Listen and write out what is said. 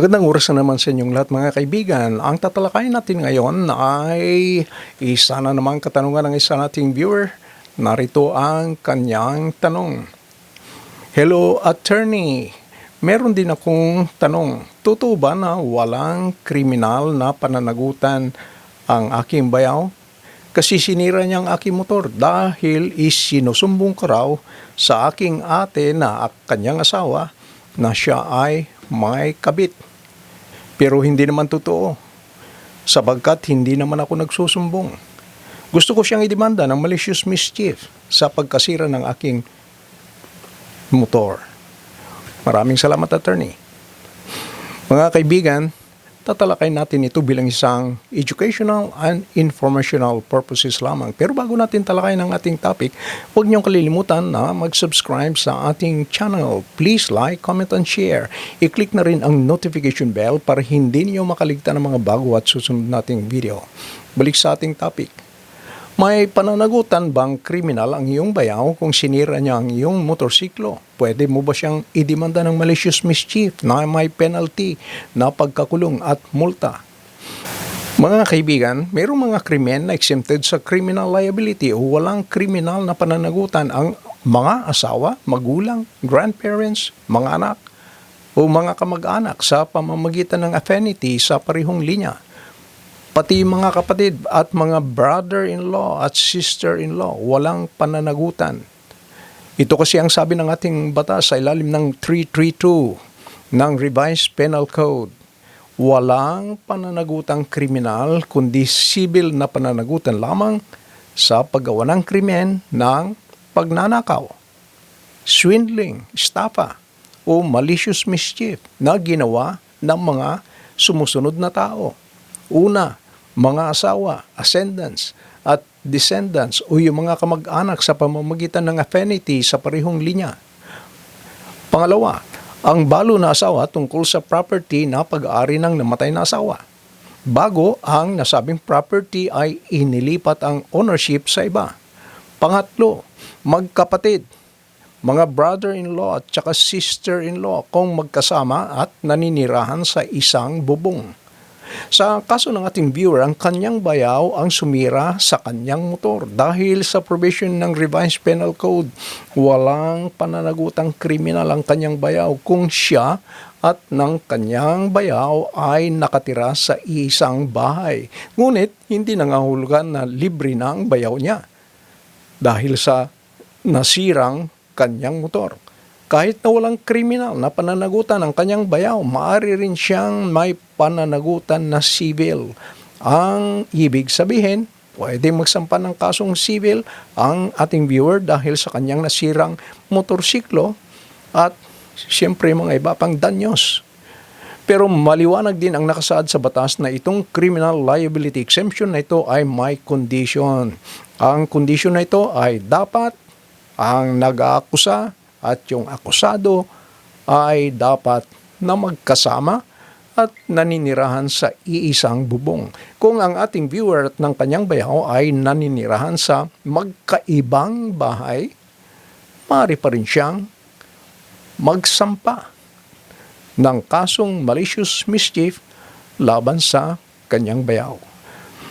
Magandang oras na naman sa inyong lahat mga kaibigan. Ang tatalakayin natin ngayon ay isa na namang katanungan ng isa nating viewer. Narito ang kanyang tanong. Hello, attorney. Meron din akong tanong. Totoo ba na walang kriminal na pananagutan ang aking bayaw? Kasi sinira niya ang aking motor dahil isinusumbong ko raw sa aking ate na kanyang asawa na siya ay may kabit. Pero hindi naman totoo. Sabagkat hindi naman ako nagsusumbong. Gusto ko siyang idemanda ng malicious mischief sa pagkasira ng aking motor. Maraming salamat, attorney. Mga kaibigan, tatalakay natin ito bilang isang educational and informational purposes lamang. Pero bago natin talakay ng ating topic, huwag niyong kalilimutan na mag-subscribe sa ating channel. Please like, comment, and share. I-click na rin ang notification bell para hindi niyo makaligtan ng mga bago at susunod nating video. Balik sa ating topic. May pananagutan bang kriminal ang iyong bayaw kung sinira niya ang iyong motorsiklo? Pwede mo ba siyang idemanda ng malicious mischief na may penalty na pagkakulong at multa? Mga kaibigan, mayroong mga krimen na exempted sa criminal liability o walang kriminal na pananagutan ang mga asawa, magulang, grandparents, mga anak, o mga kamag-anak sa pamamagitan ng affinity sa parihong linya pati mga kapatid at mga brother-in-law at sister-in-law, walang pananagutan. Ito kasi ang sabi ng ating batas sa ilalim ng 332 ng Revised Penal Code. Walang pananagutang kriminal kundi civil na pananagutan lamang sa paggawa ng krimen ng pagnanakaw, swindling, estafa, o malicious mischief na ginawa ng mga sumusunod na tao. Una, mga asawa, ascendants, at descendants o yung mga kamag-anak sa pamamagitan ng affinity sa parehong linya. Pangalawa, ang balo na asawa tungkol sa property na pag-aari ng namatay na asawa. Bago ang nasabing property ay inilipat ang ownership sa iba. Pangatlo, magkapatid, mga brother-in-law at saka sister-in-law kung magkasama at naninirahan sa isang bubong. Sa kaso ng ating viewer, ang kanyang bayaw ang sumira sa kanyang motor dahil sa provision ng Revised Penal Code. Walang pananagutang kriminal ang kanyang bayaw kung siya at ng kanyang bayaw ay nakatira sa isang bahay. Ngunit hindi nangahulugan na libre na ang bayaw niya dahil sa nasirang kanyang motor. Kahit na walang kriminal na pananagutan ang kanyang bayaw, maaari rin siyang may pananagutan na civil. Ang ibig sabihin, pwede magsampa ng kasong civil ang ating viewer dahil sa kanyang nasirang motorsiklo at siyempre mga iba pang danyos. Pero maliwanag din ang nakasaad sa batas na itong criminal liability exemption na ito ay may condition. Ang condition na ito ay dapat ang nag-aakusa at yung akusado ay dapat na magkasama at naninirahan sa iisang bubong. Kung ang ating viewer at ng kanyang bayaw ay naninirahan sa magkaibang bahay, maaari pa rin siyang magsampa ng kasong malicious mischief laban sa kanyang bayaw.